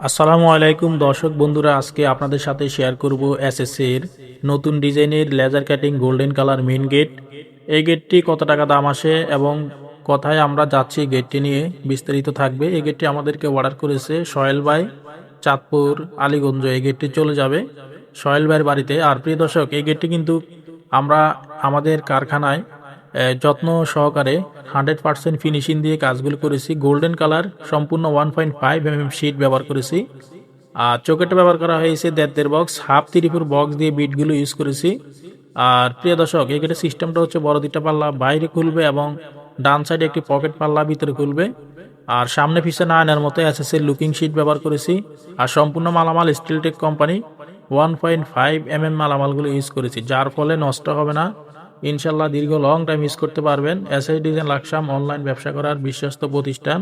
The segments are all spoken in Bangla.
আসসালামু আলাইকুম দর্শক বন্ধুরা, আজকে আপনাদের সাথে শেয়ার করব এর নতুন ডিজাইনের laser cutting golden colour main gate এই গেটটি কত টাকা দাম আসে এবং কোথায় আমরা যাচ্ছি গেটটি নিয়ে বিস্তারিত থাকবে। এই গেটটি আমাদেরকে অর্ডার করেছে সোহেল ভাই, চাঁদপুর, আলীগঞ্জ। এই গেটটি চলে যাবে সোহেল ভাইয়ের বাড়িতে। আর প্রিয় দর্শক, এই গেটটি কিন্তু আমরা আমাদের কারখানায় যত্ন সহকারে হান্ড্রেড পার্সেন্ট ফিনিশিং দিয়ে কাজগুলো করেছি। গোল্ডেন কালার সম্পূর্ণ one point five M M sheet ব্যবহার করেছি। আর চোখেরটা ব্যবহার করা হয়েছে দেড় বক্স হাফ ত্রিপুর বক্স দিয়ে বিটগুলো ইউজ করেছি। আর প্রিয় দর্শক এই গেটের সিস্টেমটা হচ্ছে বড় দুইটা পাল্লা, বাইরে খুলবে এবং ডান সাইডে একটি পকেট পাল্লা ভিতরে খুলবে। আর সামনে পিছনে আয়নার মতো এসএস এর লুকিং শিট ব্যবহার করেছি। আর সম্পূর্ণ মালামাল Steeltech company one point five M M মালামালগুলো use করেছি, যার ফলে নষ্ট হবে না। ইনশাল্লাহ দীর্ঘ লং টাইম ইউজ করতে পারবেন। এসআই ডিজাইন লাকসাম অনলাইন ব্যবসা করার বিশ্বস্ত প্রতিষ্ঠান।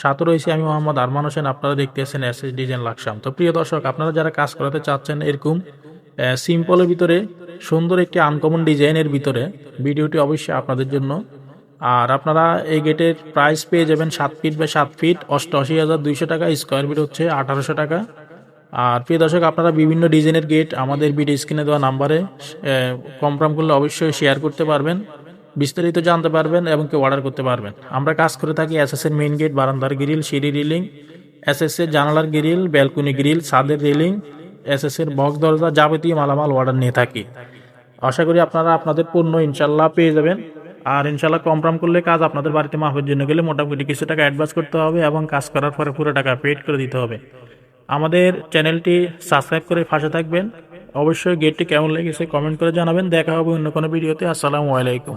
সাথে রয়েছে আমি মোহাম্মদ আরমান হোসেন, আপনারা দেখতেছেন এসএস ডিজাইন লাকসাম। তো প্রিয় দর্শক, আপনারা যারা কাজ করাতে চাচ্ছেন এরকম সিম্পলের ভিতরে, সুন্দর একটি আনকমন ডিজাইনের ভিতরে, ভিডিওটি অবশ্যই আপনাদের জন্য। আর আপনারা এই গেটের প্রাইস পেয়ে যাবেন সাত ফিট বা সাত ফিট অষ্টআশি হাজার দুইশো টাকা স্কোয়ার ফিট হচ্ছে আঠারোশো টাকা। আর প্রিয় দর্শক, আপনারা বিভিন্ন ডিজাইনের গেট আমাদের ভিডিও স্ক্রিনে দেওয়া নাম্বারে কনফার্ম করলে অবশ্যই শেয়ার করতে পারবেন, বিস্তারিত জানতে পারবেন এবং কেউ অর্ডার করতে পারবেন। আমরা কাজ করে থাকি এস এর মেইন গেট বারান্দার গ্রিল সিঁড়ি রিলিং এস এর জানালার গ্রিল ব্যালকনি গ্রিল ছাদের রিলিং এস এর বক্স দরজা যাবতীয় মালামাল অর্ডার নিয়ে থাকি। আশা করি আপনারা আপনাদের পণ্য ইনশাল্লাহ পেয়ে যাবেন। আর ইনশাল্লাহ কনফার্ম করলে কাজ আপনাদের বাড়িতে মাপের জন্য গেলে মোটামুটি কিছু টাকা অ্যাডভান্স করতে হবে এবং কাজ করার পরে পুরো টাকা পেড করে দিতে হবে। আমাদের চ্যানেলটি সাবস্ক্রাইব করে পাশে থাকবেন। অবশ্যই গেটটি কেমন লেগেছে কমেন্ট করে জানাবেন। দেখা হবে অন্য কোনো ভিডিওতে। আসসালামু আলাইকুম।